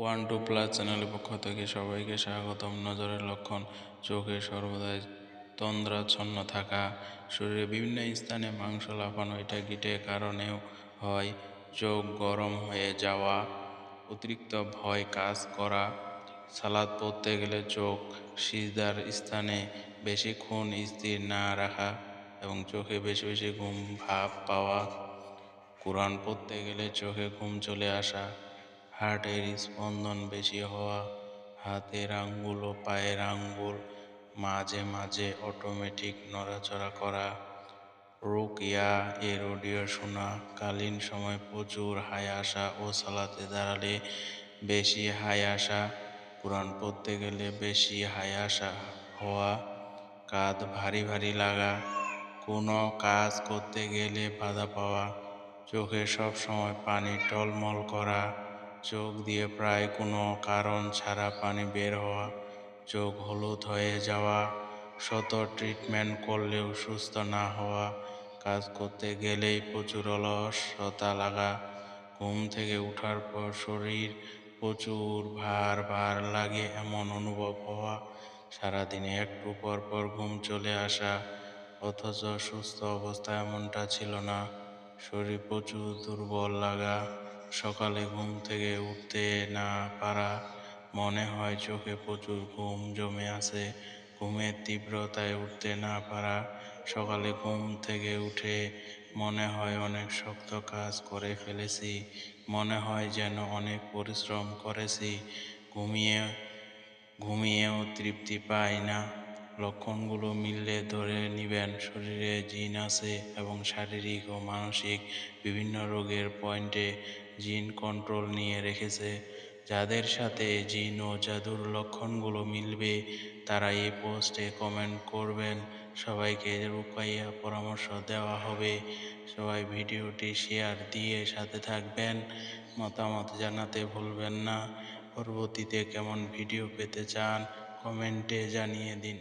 One two plus চ্যানেলের পক্ষ থেকে সবাইকে স্বাগতম। নজরের লক্ষণ, চোখে সর্বদাই তন্দ্রাচ্ছন্ন থাকা, শরীরে বিভিন্ন স্থানে মাংস লাফানো, এটা গিটের কারণেও হয়। চোখ গরম হয়ে যাওয়া, অতিরিক্ত ভয় কাজ করা, সালাদ পড়তে গেলে চোখ সিজদার স্থানে বেশিক্ষণ স্থির না রাখা এবং চোখে বেশি বেশি ঘুম ভাব পাওয়া। কোরআন পড়তে গেলে চোখে ঘুম চলে আসা হার্টের স্পন্দন বেশি হওয়া, হাতের আঙ্গুল ও পায়ের আঙ্গুল, মাঝে মাঝে অটোমেটিক নড়াচড়া করা রুকিয়া এর অডিও শোনা, কালীন সময় প্রচুর হাই আসা ও সালাতে দাঁড়ালে বেশি হাই আসা, কোরআন পড়তে গেলে বেশি হাই আসা হওয়া, কাঁধ ভারী ভারী লাগা, কোনো কাজ করতে গেলে বাধা পাওয়া, চোখে সব সময় পানি টলমল করা চোখ দিয়ে প্রায় কোনো কারণ ছাড়া পানি বের হওয়া, চোখ হলুদ হয়ে যাওয়া, শত ট্রিটমেন্ট করলেও সুস্থ না হওয়া, কাজ করতে গেলেই প্রচুর অলসতা লাগা, ঘুম থেকে ওঠার পর শরীর প্রচুর ভার ভার লাগে এমন অনুভব হওয়া, সারাদিনে একটু পর পর ঘুম চলে আসা, অথচ সুস্থ অবস্থা এমনটা ছিল না, শরীর প্রচুর দুর্বল লাগা। সকালে ঘুম থেকে উঠতে না পারা মনে হয় চোখে প্রচুর ঘুম জমে আছে। ঘুমের তীব্রতায় উঠতে না পারা সকালে ঘুম থেকে উঠে মনে হয় অনেক শক্ত কাজ করে ফেলেছি। মনে হয় যেন অনেক পরিশ্রম করেছি। ঘুমিয়ে, ঘুমিয়েও তৃপ্তি পাই না। লক্ষণগুলো মিললে ধরে নিবেন, শরীরে জিন আছে এবং শারীরিক ও মানসিক বিভিন্ন রোগের পয়েন্টে জিন কন্ট্রোল নিয়ে রেখেছে। যাদের সাথে জিন ও জাদুর লক্ষণগুলো মিলবে, তারা এই পোস্টে কমেন্ট করবেন। সবাইকে রূপাইয়া পরামর্শ দেওয়া হবে। সবাই ভিডিওটি শেয়ার দিয়ে সাথে থাকবেন। মতামত জানাতে ভুলবেন না। পরবর্তীতে কেমন ভিডিও পেতে চান, কমেন্টে জানিয়ে দিন।